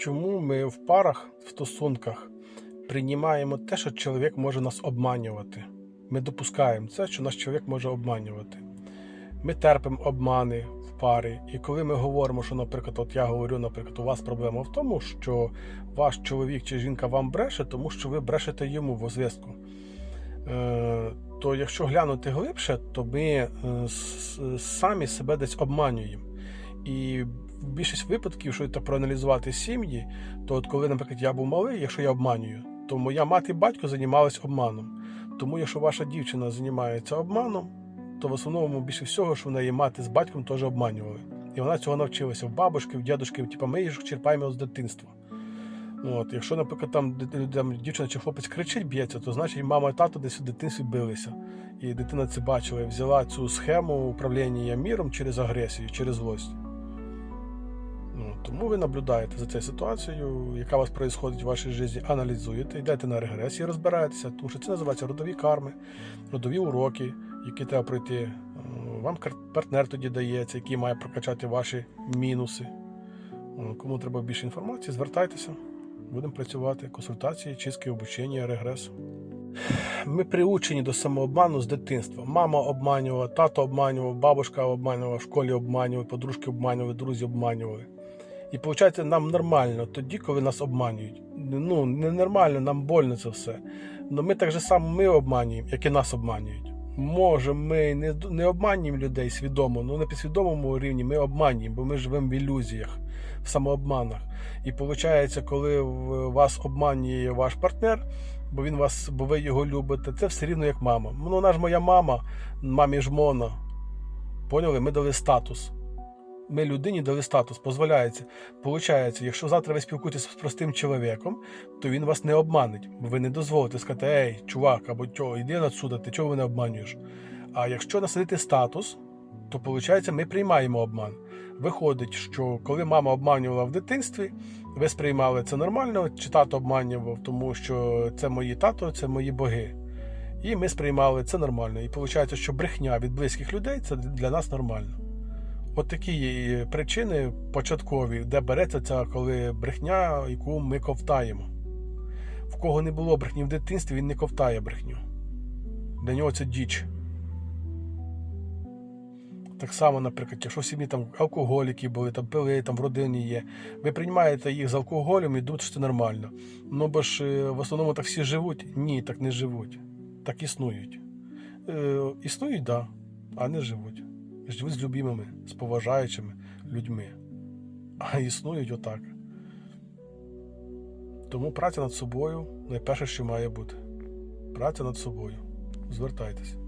Чому ми в парах, в стосунках приймаємо те, що чоловік може нас обманювати? Ми допускаємо це, що наш чоловік може обманювати. Ми терпимо обмани в парі. І коли ми говоримо, що, наприклад, от я говорю, наприклад, у вас проблема в тому, що ваш чоловік чи жінка вам бреше, тому що ви брешете йому в зв'язку. Е, то якщо глянути глибше, то ми е, самі себе десь обманюємо. І більшість випадків, що так проаналізувати сім'ї, то от коли, наприклад, я був малий, якщо я обманюю, то моя мати і батько займалися обманом. Тому, якщо ваша дівчина займається обманом, то в основному більше всього, що в неї мати з батьком теж обманювали. І вона цього навчилася в бабушки, в дядушки, типу, ми їх черпаємо з дитинства. От, якщо, наприклад, там дівчина чи хлопець кричить, б'ється, то значить мама і тато десь у дитинстві билися. І дитина це бачила і взяла цю схему управління міром через агресію, через злость. Тому ви наблюдаєте за цією ситуацією, яка у вас відбувається в вашій житті, аналізуєте, йдете на регресію, розбираєтеся, тому що це називається родові карми, родові уроки, які треба пройти. Е, Вам партнер тоді дається, який має прокачати ваші мінуси. Кому треба більше інформації, звертайтеся. Будемо працювати. Консультації, чистки, обучення, регрес. Ми приучені до самообману з дитинства. Мама обманювала, тато обманював, бабушка обманювала, в школі обманювали, подружки обманювали, друзі обманювали. І виходить, нам нормально тоді, коли нас обманюють. Ну, ненормально, нам больно це все. Но ми так же само ми обманюємо, як і нас обманюють. Може, ми не, не обманюємо людей свідомо, але на підсвідомому рівні ми обманюємо, бо ми живемо в ілюзіях, в самообманах. І виходить, коли вас обманює ваш партнер, бо він вас, бо ви його любите, це все рівно як мама. Ну, вона ж моя мама, мамі ж мона. Поняли? Ми дали статус. Ми людині дали статус, дозволяється. Получається, якщо завтра ви спілкуєтеся з простим чоловіком, то він вас не обманить, бо ви не дозволите сказати, ей, чувак, або чо, йди отсюда, ти чого мене обманюєш? А якщо насадити статус, то виходить, ми приймаємо обман. Виходить, що коли мама обманювала в дитинстві, ви сприймали це нормально, чи тато обманював, тому що це мої тато, це мої боги. І ми сприймали це нормально. І виходить, що брехня від близьких людей це для нас нормально. От такі причини початкові, де береться ця коли брехня, яку ми ковтаємо. В кого не було брехні в дитинстві, він не ковтає брехню. Для нього це діч. Так само, наприклад, якщо в сім'ї там алкоголіки були, там пили, там в родині є, ви приймаєте їх з алкоголем і думаєте, що це нормально. Ну бо ж е, в основному так всі живуть? Ні, так не живуть. Так існують. Е, існують, так, да, а не живуть. Живуть з любимими, з поважаючими людьми. А існують отак. Тому праця над собою найперше, що має бути. Праця над собою. Звертайтеся.